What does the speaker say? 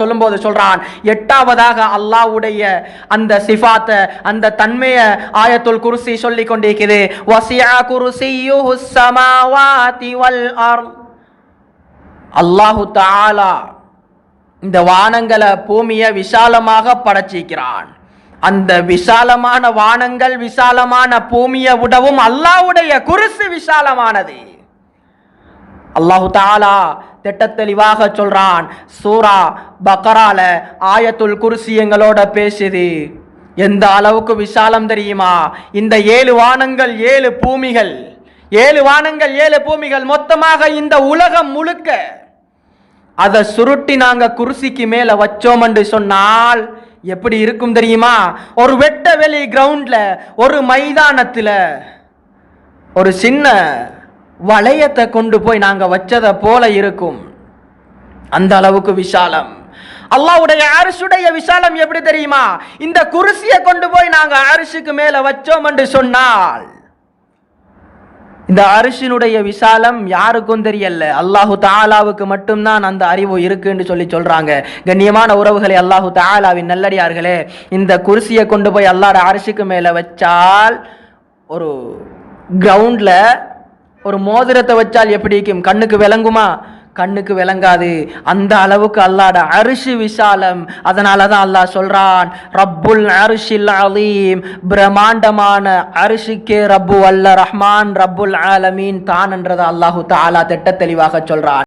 சொல்லும்போது சொல்றான் எட்டாவதாக அல்லாவுடைய அந்த சிஃபாத்த அந்த தன்மைய ஆயத்துல் குருசி சொல்லி கொண்டிருக்கிறது வசியா குர்சியுஹு ஸமாவாதி வல் அர்த் அல்லாஹு தாலா இந்த வானங்களை பூமியை விசாலமாக படைச்சிக்கிறான் அந்த விசாலமான வானங்கள் விசாலமான பூமியை விடவும் அல்லாஹ்வுடைய குருசு விசாலமானது. அல்லாஹு தாலா திட்ட தெளிவாக சொல்றான். சூரா பக்கரால ஆயத்துல் குருசி எங்களோட பேசுது. எந்த அளவுக்கு விசாலம் தெரியுமா? இந்த ஏழு வானங்கள் ஏழு பூமிகள். ஏழு வானங்கள் ஏழு பூமிகள் மொத்தமாக இந்த உலகம் முழுக்க. அதை சுருட்டி நாங்க குருசிக்கு மேல வச்சோம் என்று சொன்னால் எப்படி இருக்கும் தெரியுமா? ஒரு வெட்ட வெளி கிரவுண்ட்ல ஒரு மைதானத்துல ஒரு சின்ன வளையத்தை கொண்டு போய் நாங்க வச்சதை போல இருக்கும். அந்த அளவுக்கு விசாலம். அல்லாவுடைய அரிசுடைய விசாலம் எப்படி தெரியுமா? இந்த குருசியை கொண்டு போய் நாங்க அரிசுக்கு மேல வச்சோம் என்று சொன்னால். இந்த அரிசினுடைய விசாலம் யாருக்கும் தெரியல. அல்லாஹு தாலாவுக்கு மட்டும்தான் அந்த அறிவு இருக்குன்னு சொல்லி சொல்றாங்க. கண்ணியமான உறவுகளை அல்லாஹு தாலாவின் நல்லடியார்களே இந்த குருசியை கொண்டு போய் அல்லாட அரிசிக்கு மேல வச்சால் ஒரு கிரவுண்ட்ல ஒரு மோதிரத்தை வச்சால் எப்படி இருக்கும்? கண்ணுக்கு விளங்குமா? கண்ணுக்கு விளங்காது. அந்த அளவுக்கு அல்லாட அரிசி விசாலம் அதனால தான் அல்லாஹ் சொல்றான் ரப்புல் அரிசில் அலீம். பிரம்மாண்டமான அரிசிக்கே ரப்பு அல்ல ரஹ்மான் ரப்புல் ஆலமீன் தான் என்றதை அல்லாஹு தாலா திட்ட தெளிவாக சொல்றான்.